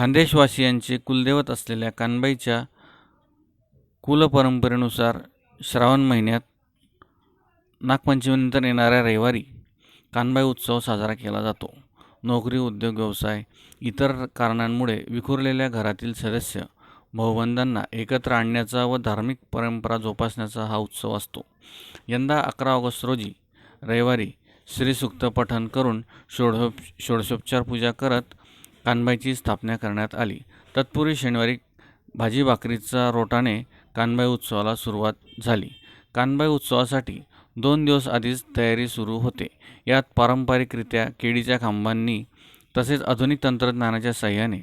खानदेशवासियांचे कुलदैवत असलेल्या कानबाईच्या कुलपरंपरेनुसार श्रावण महिन्यात नागपंचमीनंतर येणाऱ्या रविवारी कानबाई उत्सव साजरा केला जातो. नोकरी उद्योग व्यवसाय इतर कारणांमुळे विखुरलेल्या घरातील सदस्य भाऊबंधांना एकत्र आणण्याचा व धार्मिक परंपरा जोपासण्याचा हा उत्सव असतो. यंदा अकरा ऑगस्ट रोजी रविवारी श्रीसूक्त पठण करून षोडशोप षोडशोपचार पूजा करत कानबाईची स्थापना करण्यात आली. तत्पूर्वी शनिवारी भाजी भाकरीचा रोटाने कानबाई उत्सवाला सुरुवात झाली. कानबाई उत्सवासाठी दोन दिवस आधीच तयारी सुरू होते. यात पारंपरिकरित्या केळीच्या खांबांनी तसेच आधुनिक तंत्रज्ञानाच्या सहाय्याने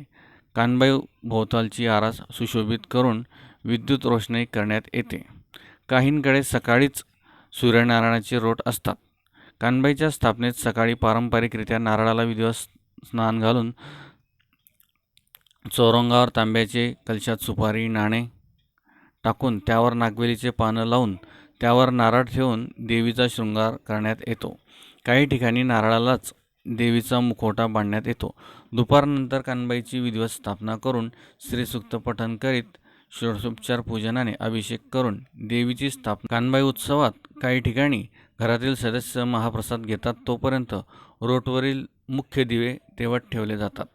कानबाई भोवतालची आरास सुशोभित करून विद्युत रोषणाई करण्यात येते. काहींकडे सकाळीच सूर्यनारायणाचे रोट असतात. कानबाईच्या स्थापनेत सकाळी पारंपरिकरित्या नारळाला विधिवत स्नान घालून चौरंगावर तांब्याचे कलशात सुपारी नाणे टाकून त्यावर नागवेलीचे पानं लावून त्यावर नारळ ठेवून देवीचा शृंगार करण्यात येतो. काही ठिकाणी नारळालाच देवीचा मुखवटा बांधण्यात येतो. दुपारनंतर कानबाईची विधिवत स्थापना करून श्रीसूक्त पठण करीत षोडशोपचार पूजनाने अभिषेक करून देवीची स्थापना कानबाई उत्सवात काही ठिकाणी घरातील सदस्य महाप्रसाद घेतात तोपर्यंत रोटवरील मुख्य दिवे तेवत ठेवले जातात.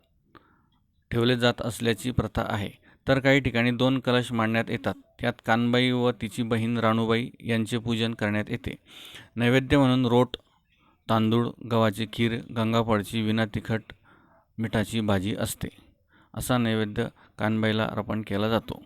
ठेवले जात असल्याची प्रथा आहे. तर काही ठिकाणी दोन कलश मांडण्यात येतात. त्यात कानबाई व तिची बहीण राणूबाई यांचे पूजन करण्यात येते. नैवेद्य म्हणून रोट तांदूळ गव्हाची खीर गंगाफळची विना तिखट मिठाची भाजी असते. असा नैवेद्य कानबाईला अर्पण केला जातो.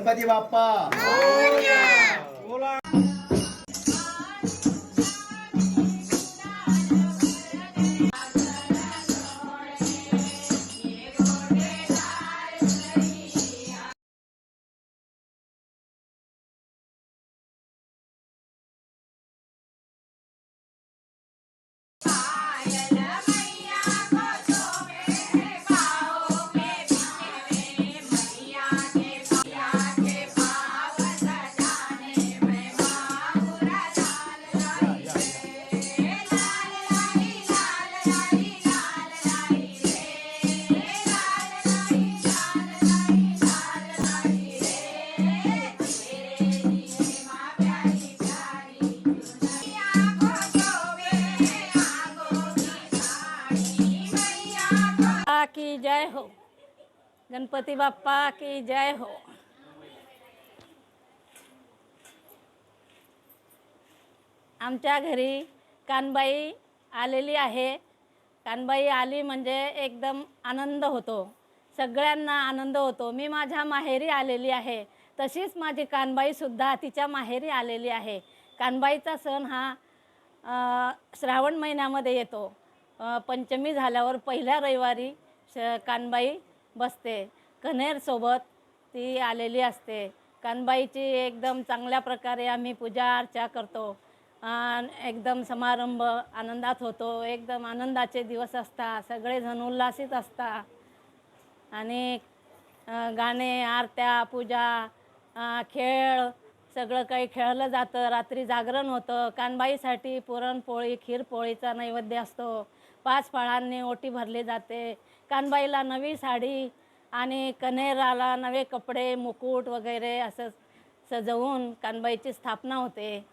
गणपती बाप्पा. जय हो। गणपती बाप्पा की जय हो। आमच्या घरी कानबाई आलेली आहे। कानबाई आली म्हणजे एकदम आनंद होतो। सगळ्यांना आनंद होतो। मी माझ्या माहेरी आलेली आहे। तशीच माझी कानबाईसुद्धा तिच्या माहेरी आलेली आहे। कानबाईचा सण हा श्रावण महिन्यामध्ये येतो। पंचमी झाल्यावर पहिल्या रविवारी श कानबाई बसते. कन्हेरसोबत ती आलेली असते. कानबाईची एकदम चांगल्या प्रकारे आम्ही पूजा अर्चा करतो. एकदम समारंभ आनंदात होतो. एकदम आनंदाचे दिवस असतात. सगळेजण उल्हासित असतात. आणि गाणे आरत्या पूजा खेळ सगळं काही खेळलं जातं. रात्री जागरण होतं. कानबाईसाठी पुरणपोळी खीरपोळीचा नैवेद्य असतो. पाच फळांनी ओटी भरली जाते. कानबाईला नवी साडी आणि कन्हेराला नवे कपडे मुकुट वगैरे असं सजवून कानबाईची स्थापना होते.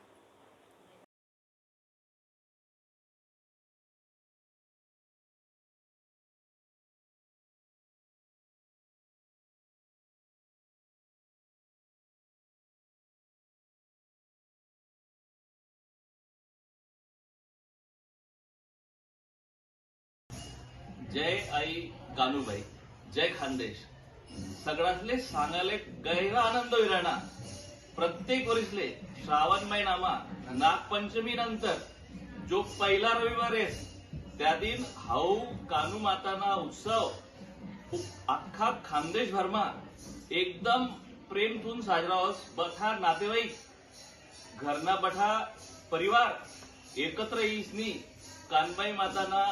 जय आई कानूबाई जय खानदेश. सगळ्यातले सांगाले गैरा आनंद विराणा. प्रत्येक वर्षले श्रावण महिनामा नागपंचमी नंतर जो पहिला रविवार आहे त्या दिन हाऊ कानू माताना उत्सव. अख्खा खानदेश भरमा एकदम प्रेमतून साजरा होस बठा नातेवाईक. घरना बठा परिवार एकत्र इसनी कानबाई माताना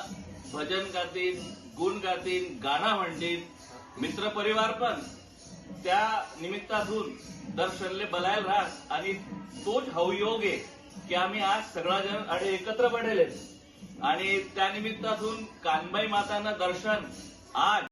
भजन गातील गुण गातील गाणं म्हणतील मित्र परिवार पण त्या निमित्तातून दर्शनले बलाय बलायला आणि तोच हवयोग आहे की आम्ही आज सगळा जण एकत्र पडेल आणि त्या निमित्तातून कानबाई मातांना दर्शन आज